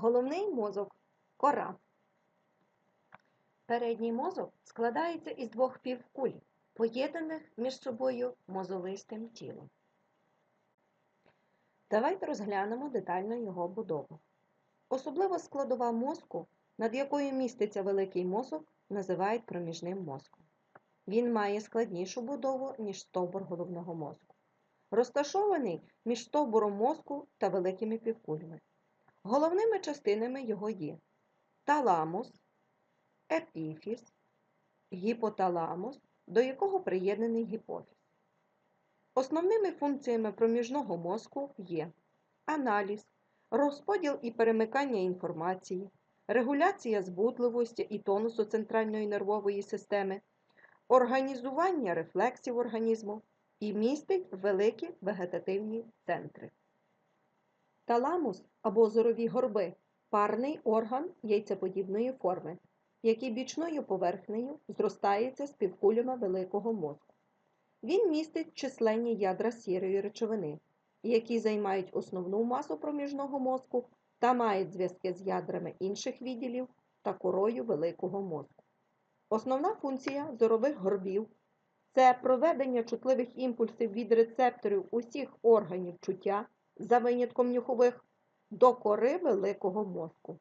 Головний мозок кора. Передній мозок складається із двох півкуль, поєднаних між собою мозолистим тілом. Давайте розглянемо детально його будову. Особлива складова мозку, над якою міститься великий мозок, називають проміжним мозком. Він має складнішу будову, ніж стовбур головного мозку. Розташований між стовбуром мозку та великими півкулями. Головними частинами його є таламус, епіфіз, гіпоталамус, до якого приєднаний гіпофіз. Основними функціями проміжного мозку є аналіз, розподіл і перемикання інформації, регуляція збудливості і тонусу центральної нервової системи, організування рефлексів організму і містить великі вегетативні центри. Таламус або зорові горби парний орган яйцеподібної форми, який бічною поверхнею зростається з півкулями великого мозку. Він містить численні ядра сірої речовини, які займають основну масу проміжного мозку та мають зв'язки з ядрами інших відділів та корою великого мозку. Основна функція зорових горбів це проведення чутливих імпульсів від рецепторів усіх органів чуття за винятком нюхових до кори великого мозку.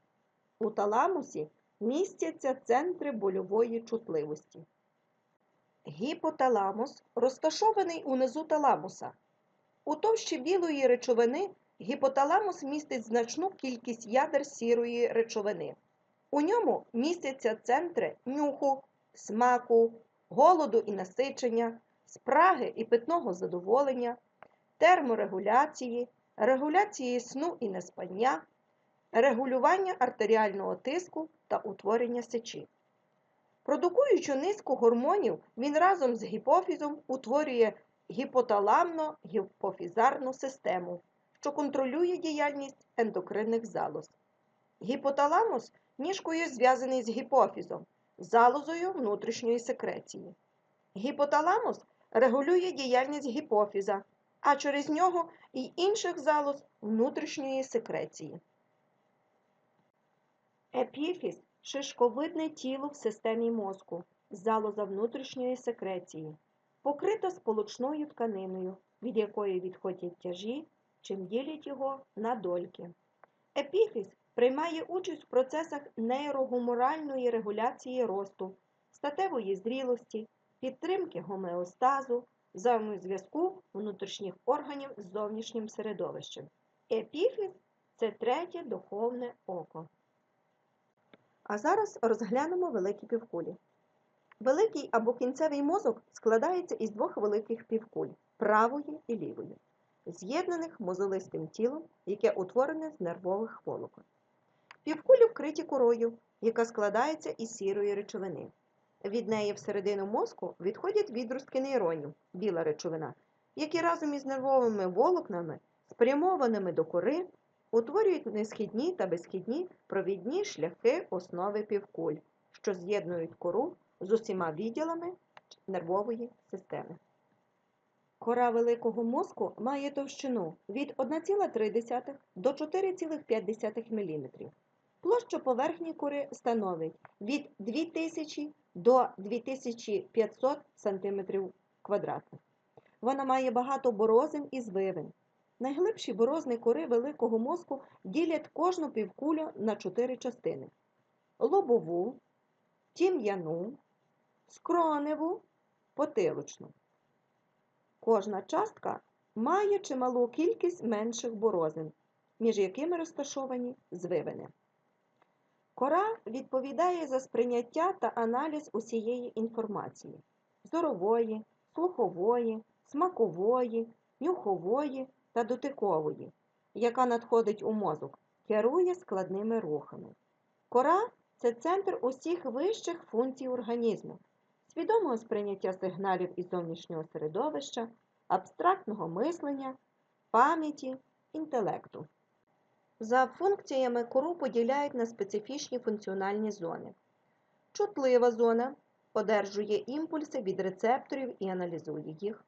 У таламусі містяться центри больової чутливості. Гіпоталамус розташований унизу таламуса. У товщі білої речовини гіпоталамус містить значну кількість ядер сірої речовини. У ньому містяться центри нюху, смаку, голоду і насичення, спраги і питного задоволення, терморегуляції, регуляції сну і неспання, регулювання артеріального тиску та утворення сечі. Продукуючи низку гормонів, він разом з гіпофізом утворює гіпоталамно-гіпофізарну систему, що контролює діяльність ендокринних залоз. Гіпоталамус ніжкою зв'язаний з гіпофізом, залозою внутрішньої секреції. Гіпоталамус регулює діяльність гіпофіза, а через нього і інших залоз внутрішньої секреції. Епіфіз шишковидне тіло в системі мозку, залоза внутрішньої секреції, покрита сполучною тканиною, від якої відходять тяжі, чим ділять його на дольки. Епіфіз приймає участь в процесах нейрогуморальної регуляції росту, статевої зрілості, підтримки гомеостазу, взаємозв'язку внутрішніх органів з зовнішнім середовищем. Епіфіз це третє духовне око. А зараз розглянемо великі півкулі. Великий або кінцевий мозок складається із двох великих півкуль правої і лівої, з'єднаних мозолистим тілом, яке утворене з нервових волокон. Півкулі вкриті корою, яка складається із сірої речовини. Від неї всередину мозку відходять відростки нейронів, біла речовина, які разом із нервовими волокнами, спрямованими до кори, утворюють несхідні та безхідні провідні шляхи основи півкуль, що з'єднують кору з усіма відділами нервової системи. Кора великого мозку має товщину від 1,3 до 4,5 мм. Площа поверхні кори становить від 2000 до 2500 см квадратних. Вона має багато борозин і звивин. Найглибші борозни кори великого мозку ділять кожну півкулю на чотири частини: лобову, тім'яну, скроневу, потилочну. Кожна частка має чималу кількість менших борозин, між якими розташовані звивини. Кора відповідає за сприйняття та аналіз усієї інформації зорової, слухової, смакової, нюхової та дотикової, яка надходить у мозок, керує складними рухами. Кора це центр усіх вищих функцій організму, свідомого сприйняття сигналів із зовнішнього середовища, абстрактного мислення, пам'яті, інтелекту. За функціями кору поділяють на специфічні функціональні зони. Чутлива зона одержує імпульси від рецепторів і аналізує їх.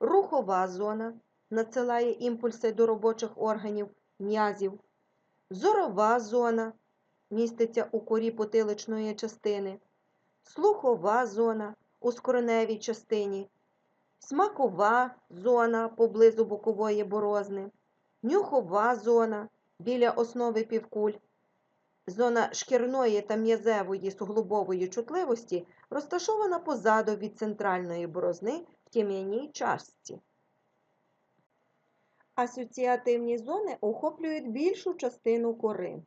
Рухова зона надсилає імпульси до робочих органів, м'язів. зорова зона міститься у корі потиличної частини, слухова зона у скроневій частині, смакова зона поблизу бокової борозни, нюхова зона біля основи півкуль, зона шкірної та м'язевої суглобової чутливості розташована позаду від центральної борозни в тім'яній частці. Асоціативні зони охоплюють більшу частину кори.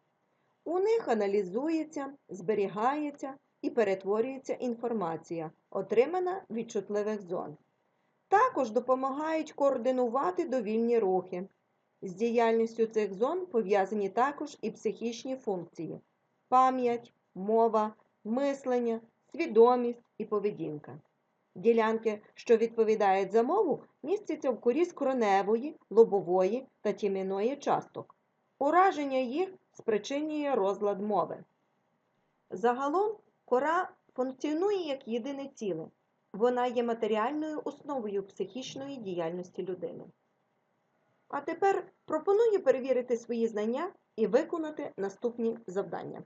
У них аналізується, зберігається і перетворюється інформація, отримана від чутливих зон. Також допомагають координувати довільні рухи. З діяльністю цих зон пов'язані також і психічні функції пам'ять, мова, мислення, свідомість і поведінка. Ділянки, що відповідають за мову, містяться в корі скроневої, лобової та тім'яної часток. Ураження їх спричинює розлад мови. Загалом кора функціонує як єдине ціле. Вона є матеріальною основою психічної діяльності людини. А тепер пропоную перевірити свої знання і виконати наступні завдання.